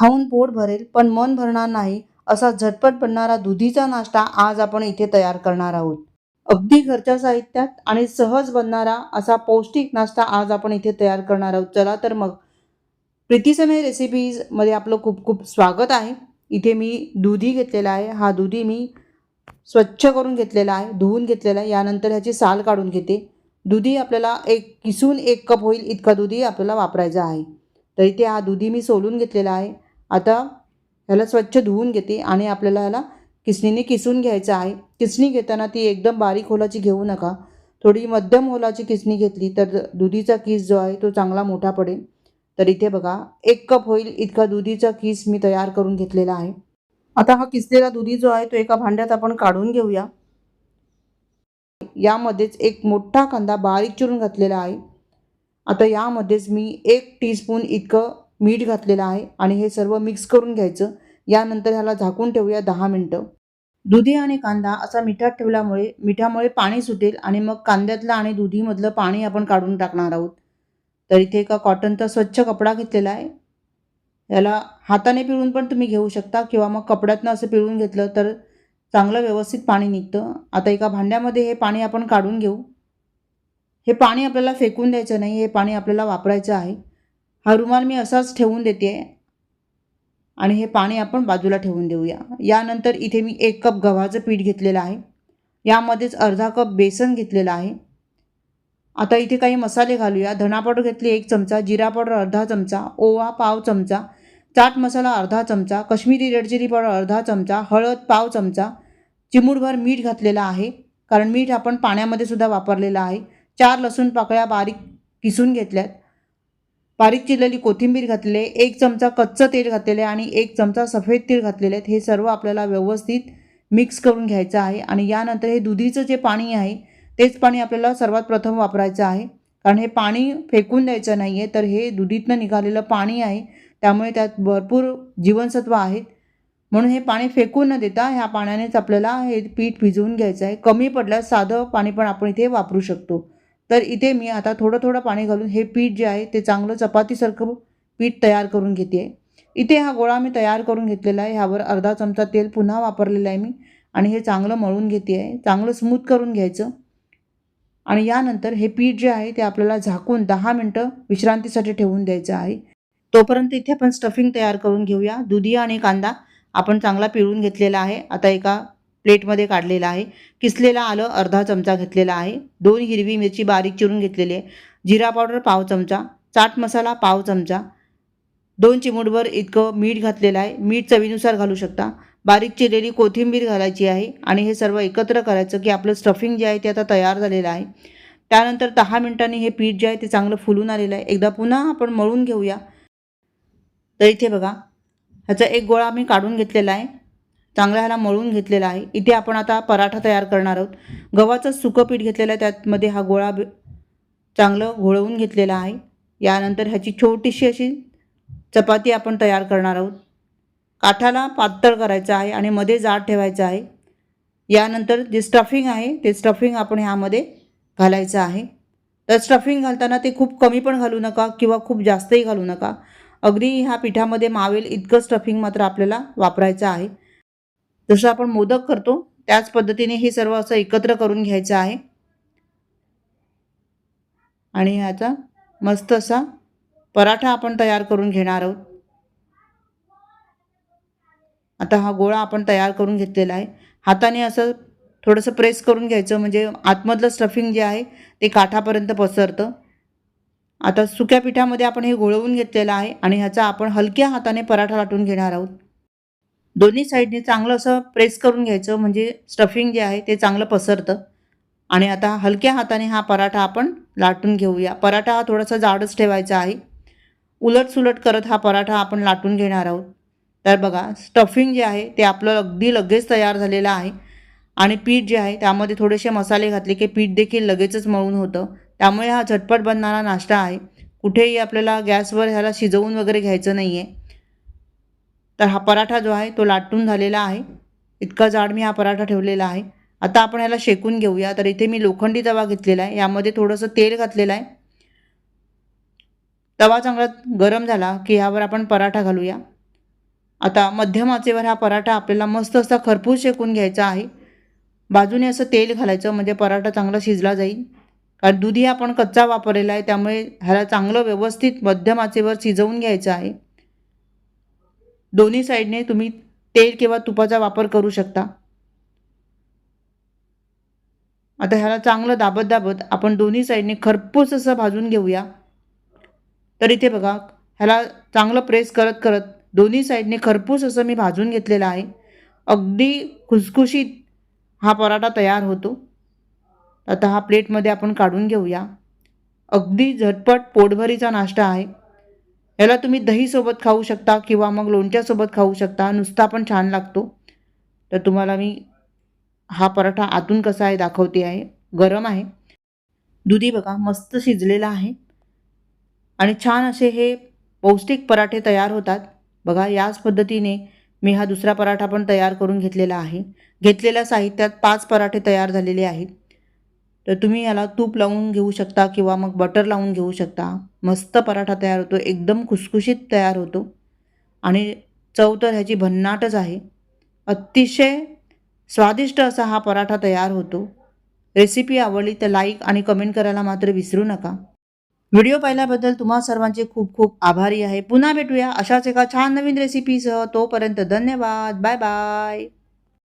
खाऊन पोट भरेल पण मन भरणार नाही असा झटपट बनणारा दुधीचा नाश्ता आज आपण इथे तयार करणार आहोत. अगदी घरच्या साहित्यात आणि सहज बनणारा असा पौष्टिक नाश्ता आज आपण इथे तयार करणार आहोत. चला तर मग प्रीतीसमय रेसिपीजमध्ये आपलं खूप खूप स्वागत आहे. इथे मी दुधी घेतलेला आहे. हा दुधी मी स्वच्छ करून घेतलेला आहे धुवून घेतलेला आहे. यानंतर ह्याची साल काढून घेते. दुधी आपल्याला एक किसून एक कप होईल इतका दुधी आपल्याला वापरायचा आहे. तर इथे हा दुधी मी सोलून घेतलेला आहे. आता ह्याला स्वच्छ धुवून घेते आणि आपल्याला ह्याला किसणीने किसून घ्यायचं आहे. किसणी घेताना ती एकदम बारीक होलाची घेऊ नका. थोडी मध्यम होलाची किसणी घेतली तर दुधीचा किस जो आहे तो चांगला मोठा पडेल. तर इथे बघा एक कप होईल इतका दुधीचा किस मी तयार करून घेतलेला आहे. आता हा किसलेला दुधी जो आहे तो एका भांड्यात आपण काढून घेऊया. यामध्येच एक मोठा कांदा बारीक चिरून घातलेला आहे. आता यामध्येच मी एक टीस्पून इतकं मीठ घातलेलं आहे आणि हे सर्व मिक्स करून घ्यायचं. यानंतर ह्याला झाकून ठेवूया दहा मिनटं. दुधी आणि कांदा असा मिठात ठेवल्यामुळे मिठामुळे पाणी सुटेल आणि मग कांद्यातलं आणि दुधीमधलं पाणी आपण काढून टाकणार आहोत. तर इथे एका कॉटनचा स्वच्छ कपडा घेतलेला आहे. याला हाताने पिळून पण तुम्ही घेऊ शकता किंवा मग कपड्यातनं असं पिळून घेतलं तर चांगलं व्यवस्थित पाणी निघतं. आता एका भांड्यामध्ये हे पाणी आपण काढून घेऊ. हे पाणी आपल्याला फेकून द्यायचं नाही हे पाणी आपल्याला वापरायचं आहे. हा रुमाल मी असाच ठेवून देते. आणि हे पाणी आपण बाजूला ठेवून देऊया. यानंतर इथे मी एक कप गव्हाचं पीठ घेतलेलं आहे. यामध्येच अर्धा कप बेसन घेतलेलं आहे. आता इथे काही मसाले घालूया. धना पावडर घेतली एक चमचा जिरा पावडर अर्धा चमचा ओवा पाव चमचा चाट मसाला अर्धा चमचा कश्मीरी रेड चिली पावडर अर्धा चमचा हळद पाव चमचा चिमूटभर मीठ घातलेलं आहे. कारण मीठ आपण पाण्यामध्ये सुद्धा वापरलेलं आहे. चार लसूण पाकळ्या बारीक किसून घेतल्यात. बारीक चिरलेली कोथिंबीर घातलेली आहे एक चमचा कच्चं तेल घातलेलं आहे आणि एक चमचा सफेद तेल घातलेले आहेत हे सर्व आपल्याला व्यवस्थित मिक्स करून घ्यायचं आहे आणि यानंतर हे दुधीचं जे पाणी आहे तेच पाणी आपल्याला सर्वात प्रथम वापरायचं आहे. कारण हे पाणी फेकून द्यायचं नाही आहे तर हे दुधीतनं निघालेलं पाणी आहे. त्यामुळे त्यात भरपूर जीवनसत्व आहेत. म्हणून हे पाणी फेकून न देता ह्या पाण्यानेच आपल्याला हे पीठ भिजवून घ्यायचं आहे. कमी पडल्यास साधं पाणी पण आपण इथे वापरू शकतो. तर इथे मी आता थोडं थोडं पाणी घालून हे पीठ जे आहे ते चांगलं चपातीसारखं पीठ तयार करून घेते. आहे इथे हा गोळा मी तयार करून घेतलेला आहे. ह्यावर अर्धा चमचा तेल पुन्हा वापरलेलं आहे मी आणि हे चांगलं मळून घेते आहे. चांगलं स्मूथ करून घ्यायचं. आणि यानंतर हे पीठ जे आहे ते आपल्याला झाकून दहा मिनटं विश्रांतीसाठी ठेवून द्यायचं आहे. तोपर्यंत इथे आपण स्टफिंग तयार करून घेऊया. दुधी आणि कांदा आपण चांगला पिळून घेतलेला आहे. आता एका प्लेटमध्ये काढलेला आहे. किसलेला आलं अर्धा चमचा घेतलेला आहे. दोन हिरवी मिरची बारीक चिरून घेतलेली आहे. जिरा पावडर पाव चमचा चाट मसाला पाव चमचा. दोन चिमूटभर इतकं मीठ घातलेलं आहे. मीठ चवीनुसार घालू शकता. बारीक चिरलेली कोथिंबीर घालायची आहे आणि हे सर्व एकत्र करायचं की आपलं स्टफिंग जे आहे ते आता तयार झालेलं आहे. त्यानंतर दहा मिनिटांनी हे पीठ जे आहे ते चांगलं फुलून आलेलं आहे. एकदा पुन्हा आपण मळून घेऊया. तर इथे बघा ह्याचा एक गोळा मी काढून घेतलेला आहे. चांगला ह्याला मळून घेतलेला आहे. इथे आपण आता पराठा तयार करणार आहोत. गव्हाचं सुकं पीठ घेतलेलं आहे. त्यातमध्ये हा गोळा चांगलं घोळवून घेतलेला आहे. यानंतर ह्याची छोटीशी अशी चपाती आपण तयार करणार आहोत. काठाला पातळ करायचं आहे आणि मध्ये जाड ठेवायचं आहे. यानंतर जे स्टफिंग आहे ते स्टफिंग आपण ह्यामध्ये घालायचं आहे. तर स्टफिंग घालताना ते खूप कमी पण घालू नका किंवा खूप जास्तही घालू नका. अगदी ह्या पिठामध्ये मावेल इतकं स्टफिंग मात्र आपल्याला वापरायचं आहे. जसं आपण मोदक करतो त्याच पद्धतीने हे सर्व असं एकत्र करून घ्यायचं आहे. आणि ह्याचा मस्त असा पराठा आपण तयार करून घेणार आहोत. आता हा गोळा आपण तयार करून घेतलेला आहे. हाताने असं थोडंसं प्रेस करून घ्यायचं म्हणजे आतमधलं स्टफिंग जे आहे ते काठापर्यंत पसरतं. आता सुक्या पिठामध्ये आपण हे घोळवून घेतलेलं आहे आणि ह्याचा आपण हलक्या हाताने पराठा लाटून घेणार आहोत. दोन्ही साईडने चांगलं असं प्रेस करून घ्यायचं म्हणजे स्टफिंग जे आहे ते चांगलं पसरतं. आणि आता हलक्या हाताने हा पराठा आपण लाटून घेऊया. पराठा हा थोडासा जाडच ठेवायचा आहे. उलट सुलट करत हा पराठा आपण लाटून घेणार आहोत. तर बघा स्टफिंग जे आहे ते आपलं अगदी लगेच तयार झालेलं आहे. आणि पीठ जे आहे त्यामध्ये थोडेसे मसाले घातले की पीठ देखील लगेचच मळून होतं. त्यामुळे हा झटपट बनणारा नाश्ता आहे. कुठेही आपल्याला गॅसवर ह्याला शिजवून वगैरे घ्यायचं नाही आहे तर हा पराठा जो आहे तो लाटून झालेला आहे. इतका जाड मी हा पराठा ठेवलेला आहे. आता आपण याला शेकून घेऊया. तर इथे मी लोखंडी तवा घेतलेला आहे. यामध्ये थोडंसं तेल घातलेलं आहे. तवा चांगला गरम झाला की ह्यावर आपण पराठा घालूया. आता मध्यम आचेवर हा पराठा आपल्याला मस्त असा खरपूस शेकून घ्यायचा आहे. बाजूने असं तेल घालायचं म्हणजे पराठा चांगला शिजला जाईल. कारण दुधी आपण कच्चा वापरलेला आहे त्यामुळे ह्याला चांगलं व्यवस्थित मध्यम आचेवर शिजवून घ्यायचं आहे. दोन्ही साईडने तुम्ही तेल किंवा तुपाचा वापर करू शकता. आता ह्याला चांगलं दाबत दाबत आपण दोन्ही साईडने खरपूस असं भाजून घेऊया. तर इथे बघा ह्याला चांगलं प्रेस करत करत दोन्ही साईडने खरपूस असं मी भाजून घेतलेलं आहे. अगदी खुसखुशीत हा पराठा तयार होतो. आता हा प्लेटमध्ये आपण काढून घेऊया. अगदी झटपट पोटभरीचा नाश्ता आहे. याला तुम्ही दहीसोबत खाऊ शकता किंवा मग लोणच्यासोबत खाऊ शकता. नुसता पण छान लागतो. तर तुम्हाला मी हा पराठा आतून कसा आहे दाखवते आहे. गरम आहे. दुधी बघा मस्त शिजलेला आहे. आणि छान असे हे पौष्टिक पराठे तयार होतात. बघा याच पद्धतीने मी हा दुसरा पराठा पण तयार करून घेतलेला आहे. घेतलेल्या साहित्यात पाच पराठे तयार झालेले आहेत. तर तुम्ही याला तूप लावून घेऊ शकता किंवा मग बटर लावून घेऊ शकता. मस्त पराठा तयार होतो एकदम खुसखुशीत तयार होतो. आणि चव तर ह्याची भन्नाटच आहे. अतिशय स्वादिष्ट असा हा पराठा तयार होतो. रेसिपी आवडली तर लाईक आणि कमेंट करायला मात्र विसरू नका. व्हिडिओ पाहिल्याबद्दल तुम्हा सर्वांचे खूप खूप आभारी आहे. पुन्हा भेटूया अशाच एका छान नवीन रेसिपीसह तोपर्यंत धन्यवाद. Bye bye